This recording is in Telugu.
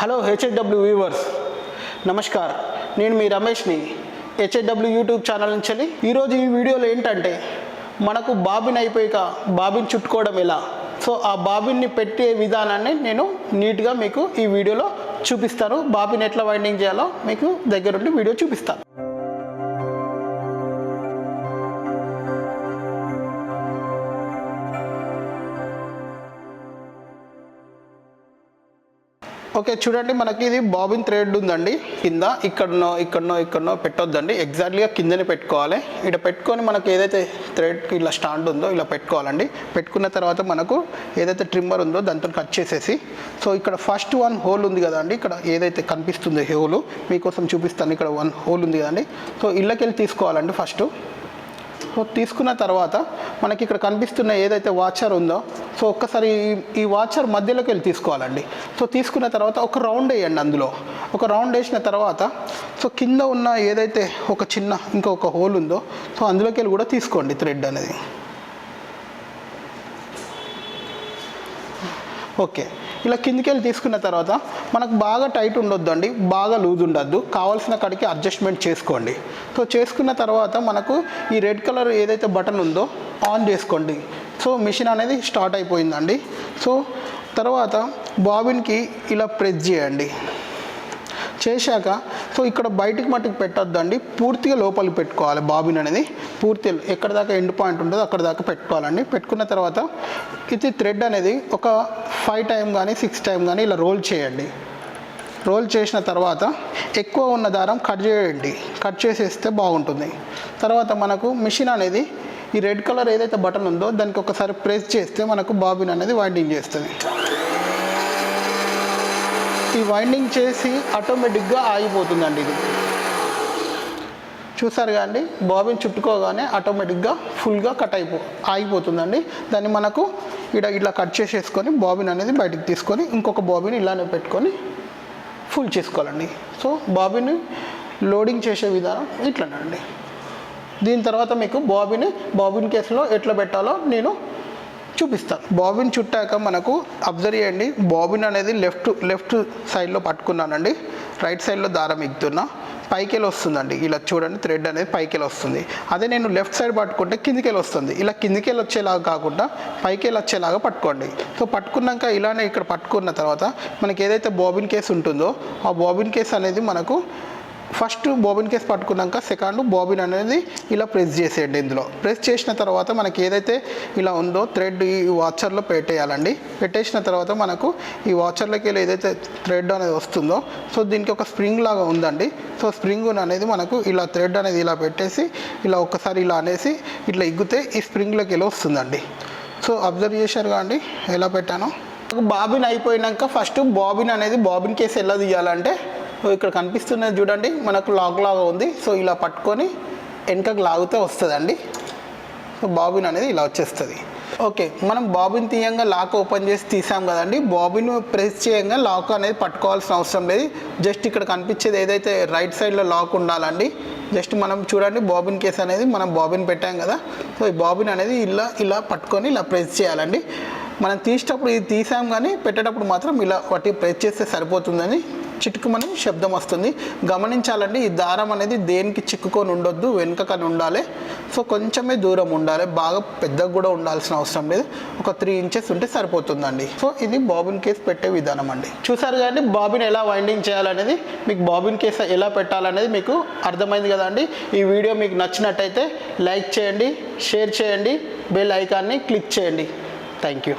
Hello హెచ్హెచ్డబ్ల్యూ viewers namaskar. నేను మీ రమేష్ని. హెచ్హెచ్డబ్ల్యూ యూట్యూబ్ ఛానల్ నుంచి వెళ్ళి ఈరోజు ఈ వీడియోలో ఏంటంటే మనకు బాబిన్ అయిపోయాక బాబిన్ చుట్టుకోవడం ఎలా? సో ఆ బాబిన్ని పెట్టే విధానాన్ని నేను నీట్గా మీకు ఈ వీడియోలో చూపిస్తాను. బాబిన్ ఎట్లా వైండింగ్ చేయాలో మీకు దగ్గరుండి వీడియో చూపిస్తాను. ఓకే చూడండి మనకి ఇది బాబిన్ థ్రెడ్ ఉందండి. కింద ఇక్కడనో ఇక్కడనో ఇక్కడనో పెట్టొద్దండి. ఎగ్జాక్ట్లీగా కిందనే పెట్టుకోవాలి. ఇక్కడ పెట్టుకొని మనకు ఏదైతే థ్రెడ్కి ఇలా స్టాండ్ ఉందో ఇలా పెట్టుకోవాలండి. పెట్టుకున్న తర్వాత మనకు ఏదైతే ట్రిమ్మర్ ఉందో దాంతో కట్ చేసేసి సో ఇక్కడ ఫస్ట్ వన్ హోల్ ఉంది కదండి ఇక్కడ ఏదైతే కనిపిస్తుందో హోలు మీకోసం చూపిస్తాను ఇక్కడ వన్ హోల్ ఉంది కదండి. సో ఇళ్ళకెళ్ళి తీసుకోవాలండి ఫస్ట్. తీసుకున్న తర్వాత మనకి ఇక్కడ కనిపిస్తున్న ఏదైతే వాచర్ ఉందో సో ఒక్కసారి ఈ- వాచర్ మధ్యలోకి వెళ్ళి తీసుకోవాలండి. సో తీసుకున్న తర్వాత ఒక రౌండ్ వేయండి అందులో. ఒక రౌండ్ వేసిన తర్వాత సో కింద ఉన్న ఏదైతే ఒక చిన్న ఇంకొక హోల్ ఉందో సో అందులోకి వెళ్ళి కూడా తీసుకోండి థ్రెడ్ అనేది. ఓకే. ఇలా కిందికి వెళ్ళి తీసుకున్న తర్వాత మనకు బాగా టైట్ ఉండొద్దండి బాగా లూజ్ ఉండొద్దు. కావాల్సిన కాడికి అడ్జస్ట్మెంట్ చేసుకోండి. సో చేసుకున్న తర్వాత మనకు ఈ రెడ్ కలర్ ఏదైతే బటన్ ఉందో ఆన్ చేసుకోండి. సో మిషన్ అనేది స్టార్ట్ అయిపోయిందండి. సో తర్వాత బాబిన్కి ఇలా ప్రెస్ చేయండి. చేశాక సో ఇక్కడ బయటికి మట్టుకు పెట్టొద్దండి. పూర్తిగా లోపలికి పెట్టుకోవాలి బాబిన్ అనేది. పూర్తి ఎక్కడ దాకా ఎండ్ పాయింట్ ఉంటుందో అక్కడ దాకా పెట్టుకోవాలండి. పెట్టుకున్న తర్వాత ఇది థ్రెడ్ అనేది ఒక ఫైవ్ టైం కానీ సిక్స్ టైం కానీ ఇలా రోల్ చేయండి. రోల్ చేసిన తర్వాత ఎక్కువ ఉన్న దారం కట్ చేయండి. కట్ చేసేస్తే బాగుంటుంది. తర్వాత మనకు మిషన్ అనేది ఈ రెడ్ కలర్ ఏదైతే బటన్ ఉందో దానికి ఒకసారి ప్రెస్ చేస్తే మనకు బాబిన్ అనేది వైండింగ్ చేస్తుంది. ఈ వైండింగ్ చేసి ఆటోమేటిక్గా ఆగిపోతుందండి ఇది. చూసారు కానీ బాబిన్ చుట్టుకోగానే ఆటోమేటిక్గా ఫుల్గా కట్ అయిపో ఆగిపోతుందండి. దాన్ని మనకు ఇక్కడ ఇట్లా కట్ చేసేసుకొని బాబిన్ అనేది బయటకు తీసుకొని ఇంకొక బాబిన్ ఇలానే పెట్టుకొని ఫుల్ చేసుకోవాలండి. సో బాబిన్ లోడింగ్ చేసే విధానం ఇట్లానండి దీని తర్వాత మీకు బాబిని బాబిన్ కేసులో ఎట్లా పెట్టాలో నేను చూపిస్తాను. బాబిన్ చుట్టాక మనకు అబ్జర్వ్ చేయండి. బాబిన్ అనేది లెఫ్ట్ లెఫ్ట్ సైడ్లో పట్టుకున్నానండి. రైట్ సైడ్లో దారం ఎగుతున్నా పైకెళ్ళి వస్తుందండి. ఇలా చూడండి థ్రెడ్ అనేది పైకెళ్ళి వస్తుంది. అదే నేను లెఫ్ట్ సైడ్ పట్టుకుంటే కిందికెళ్ళి వస్తుంది. ఇలా కిందికెళ్ళి వచ్చేలాగా కాకుండా పైకెళ్ళి వచ్చేలాగా పట్టుకోండి. సో పట్టుకున్నాక ఇలానే ఇక్కడ పట్టుకున్న తర్వాత మనకి ఏదైతే బాబిన్ కేస్ ఉంటుందో ఆ బాబిన్ కేస్ అనేది మనకు ఫస్ట్ బాబిన్ కేస్ పట్టుకున్నాక సెకండ్ బాబిన్ అనేది ఇలా ప్రెస్ చేసేయండి ఇందులో. ప్రెస్ చేసిన తర్వాత మనకి ఏదైతే ఇలా ఉందో థ్రెడ్ ఈ వాచర్లో పెట్టేయాలండి. పెట్టేసిన తర్వాత మనకు ఈ వాచర్లోకి వెళ్ళి ఏదైతే థ్రెడ్ అనేది వస్తుందో సో దీనికి ఒక స్ప్రింగ్ లాగా ఉందండి. సో స్ప్రింగ్ అనేది మనకు ఇలా థ్రెడ్ అనేది ఇలా పెట్టేసి ఇలా ఒక్కసారి ఇలా అనేసి ఇట్లా ఎగ్గితే ఈ స్ప్రింగ్లోకి వెళ్ళి వస్తుందండి. సో అబ్జర్వ్ చేశారు కాండి ఎలా పెట్టాను? బాబిన్ అయిపోయినాక ఫస్ట్ బాబిన్ అనేది బాబిన్ కేసు ఎలా తీయాలంటే ఇక్కడ కనిపిస్తున్నది చూడండి మనకు లాగ్ లాగా ఉంది. సో ఇలా పట్టుకొని వెనకకు లాగితే వస్తుందండి. సో బాబిన్ అనేది ఇలా వచ్చేస్తుంది. ఓకే మనం బాబిన్ తీయంగా లాక్ ఓపెన్ చేసి తీసాం కదండి. బాబిన్ ప్రెస్ చేయంగా లాక్ అనేది పట్టుకోవాల్సిన అవసరం లేదు. జస్ట్ ఇక్కడ కనిపించేది ఏదైతే రైట్ సైడ్లో లాక్ ఉండాలండి జస్ట్ మనం చూడండి బాబిన్ కేస్ అనేది మనం బాబిన్ పెట్టాం కదా. సో ఈ బాబిన్ అనేది ఇలా ఇలా పట్టుకొని ఇలా ప్రెస్ చేయాలండి. మనం తీసేటప్పుడు ఇది తీసాం కానీ పెట్టేటప్పుడు మాత్రం ఇలా వాటి ప్రెస్ చేస్తే సరిపోతుందని చిటుకుమని శబ్దం వస్తుంది. గమనించాలండి ఈ దారం అనేది దేనికి చిక్కుకొని ఉండొద్దు వెనుకకని ఉండాలి. సో కొంచెమే దూరం ఉండాలి. బాగా పెద్దగా కూడా ఉండాల్సిన అవసరం లేదు. ఒక త్రీ ఇంచెస్ ఉంటే సరిపోతుందండి. సో ఇది బాబిన్ కేస్ పెట్టే విధానం అండి. చూసారు కానీ బాబిన్ ఎలా వైండింగ్ చేయాలనేది మీకు బాబిన్ కేస్ ఎలా పెట్టాలనేది మీకు అర్థమైంది కదండి ఈ వీడియో మీకు నచ్చినట్టయితే లైక్ చేయండి షేర్ చేయండి బెల్ ఐకాన్ని క్లిక్ చేయండి. Thank you.